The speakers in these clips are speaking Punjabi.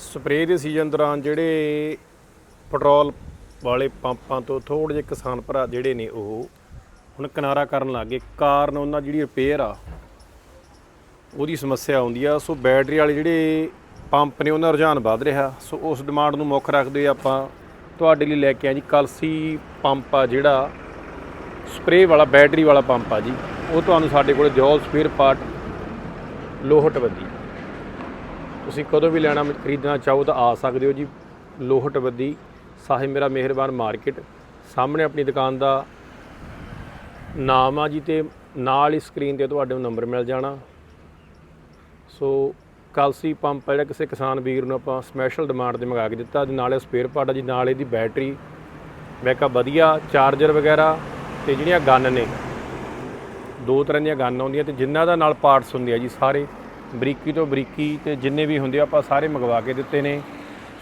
ਸਪਰੇਅ ਦੇ ਸੀਜ਼ਨ ਦੌਰਾਨ ਜਿਹੜੇ ਪੈਟਰੋਲ ਵਾਲੇ ਪੰਪਾਂ ਤੋਂ ਥੋੜ੍ਹੇ ਜਿਹੇ ਕਿਸਾਨ ਭਰਾ ਜਿਹੜੇ ਨੇ ਉਹ ਹੁਣ ਕਿਨਾਰਾ ਕਰਨ ਲੱਗ ਗਏ। ਕਾਰਨ ਉਹਨਾਂ ਜਿਹੜੀ ਰਿਪੇਅਰ ਆ, ਉਹਦੀ ਸਮੱਸਿਆ ਆਉਂਦੀ ਆ। ਸੋ ਬੈਟਰੀ ਵਾਲੇ ਜਿਹੜੇ ਪੰਪ ਨੇ, ਉਹਨਾਂ ਦਾ ਰੁਝਾਨ ਵੱਧ ਰਿਹਾ। ਸੋ ਉਸ ਡਿਮਾਂਡ ਨੂੰ ਮੁੱਖ ਰੱਖਦੇ ਆਪਾਂ ਤੁਹਾਡੇ ਲਈ ਲੈ ਕੇ ਆਏ ਜੀ। ਕਲਸੀ ਪੰਪ ਆ ਜਿਹੜਾ ਸਪਰੇਅ ਵਾਲਾ ਬੈਟਰੀ ਵਾਲਾ ਪੰਪ ਆ ਜੀ। ਉਹ ਤੁਹਾਨੂੰ ਸਾਡੇ ਕੋਲ ਜੋਲ ਸਪੇਅਰ ਪਾਰਟ ਲੋਹਟ ਵੱਦੀ ਤੁਸੀਂ ਕਦੋਂ ਵੀ ਲੈਣਾ ਖਰੀਦਣਾ ਚਾਹੋ ਤਾਂ ਆ ਸਕਦੇ ਹੋ ਜੀ। ਲੋਹਟ ਵੱਦੀ ਸਾਹਿਬ ਮੇਰਾ ਮਿਹਰਬਾਨ ਮਾਰਕੀਟ। ਸਾਹਮਣੇ ਆਪਣੀ ਦੁਕਾਨ ਦਾ ਨਾਮ ਆ ਜੀ ਤੇ ਨਾਲ ਹੀ ਸਕਰੀਨ ਤੇ ਤੁਹਾਡੇ ਨੂੰ ਨੰਬਰ ਮਿਲ ਜਾਣਾ। ਸੋ ਕਲਸੀ ਪੰਪ ਜਿਹੜਾ ਕਿਸੇ ਕਿਸਾਨ ਵੀਰ ਨੂੰ ਆਪਾਂ ਸਪੈਸ਼ਲ ਡਿਮਾਂਡ ਤੇ ਮੰਗਾ ਕੇ ਦਿੱਤਾ। ਤੇ ਨਾਲੇ ਸਪੇਅਰ ਪਾਰਟ ਆ ਜੀ, ਨਾਲ ਇਹਦੀ ਬੈਟਰੀ ਬੈਕਅਪ ਵਧੀਆ ਚਾਰਜਰ ਵਗੈਰਾ ਤੇ ਜਿਹੜੀਆਂ ਗਨ ਨੇ, ਦੋ ਤਰ੍ਹਾਂ ਦੀਆਂ ਗਨ ਆਉਂਦੀਆਂ ਤੇ ਜਿਨ੍ਹਾਂ ਦਾ ਨਾਲ ਪਾਰਟਸ ਹੁੰਦੇ ਆ ਜੀ ਸਾਰੇ। ਬਰੀਕੀ ਤੋਂ ਬਰੀਕੀ ਤੇ ਜਿੰਨੇ ਵੀ ਹੁੰਦੇ ਆ, ਆਪਾਂ ਸਾਰੇ ਮੰਗਵਾ ਕੇ ਦਿੱਤੇ ਨੇ।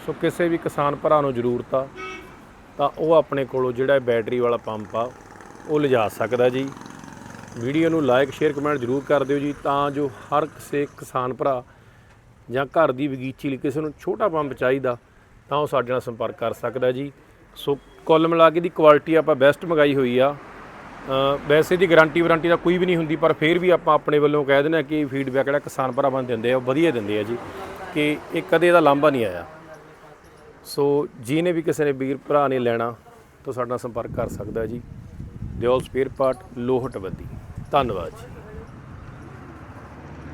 ਸੋ ਕਿਸੇ ਵੀ ਕਿਸਾਨ ਭਰਾ ਨੂੰ ਜ਼ਰੂਰਤ ਆ, ਤਾਂ ਉਹ ਆਪਣੇ ਕੋਲੋਂ ਜਿਹੜਾ ਬੈਟਰੀ ਵਾਲਾ ਪੰਪ ਆ, ਉਹ ਲਿਜਾ ਸਕਦਾ ਜੀ। ਵੀਡੀਓ ਨੂੰ ਲਾਈਕ ਸ਼ੇਅਰ, ਕਮੈਂਟ ਜ਼ਰੂਰ ਕਰ ਦਿਓ ਜੀ, ਤਾਂ ਜੋ ਹਰ ਕਿਸੇ ਕਿਸਾਨ ਭਰਾ ਜਾਂ ਘਰ ਦੀ ਬਗੀਚੀ ਲਈ ਕਿਸੇ ਨੂੰ ਛੋਟਾ ਪੰਪ ਚਾਹੀਦਾ, ਤਾਂ ਉਹ ਸਾਡੇ ਨਾਲ ਸੰਪਰਕ ਕਰ ਸਕਦਾ ਜੀ। ਸੋ ਕੁੱਲ ਮਿਲਾ ਕੇ ਦੀ ਕੁਆਲਿਟੀ ਆਪਾਂ ਬੈਸਟ ਮੰਗਾਈ ਹੋਈ ਆ। ਵੈਸੇ ਦੀ ਗਾਰੰਟੀ ਵਾਰੰਟੀ ਦਾ ਕੋਈ ਵੀ ਨਹੀਂ ਹੁੰਦੀ, ਪਰ ਫਿਰ ਵੀ ਆਪਾਂ ਆਪਣੇ ਵੱਲੋਂ ਕਹਿ ਦਿੰਦੇ ਆ ਕਿ ਫੀਡਬੈਕ ਜਿਹੜਾ ਕਿਸਾਨ ਭਰਾਵਾਂ ਨੂੰ ਦਿੰਦੇ ਆ, ਉਹ ਵਧੀਆ ਦਿੰਦੇ ਆ ਜੀ, ਕਿ ਇਹ ਕਦੇ ਇਹਦਾ ਲਾਂਭਾ ਨਹੀਂ ਆਇਆ। ਸੋ ਜਿਹਨੇ ਵੀ ਕਿਸੇ ਨੇ ਵੀਰ ਭਰਾ ਨੇ ਲੈਣਾ, ਤਾਂ ਸਾਡੇ ਨਾਲ ਸੰਪਰਕ ਕਰ ਸਕਦਾ ਜੀ। ਦਿਓਲ ਸਪੇਅਰ ਪਾਰਟ ਲੋਹਟਬੱਦੀ ਧੰਨਵਾਦ ਜੀ।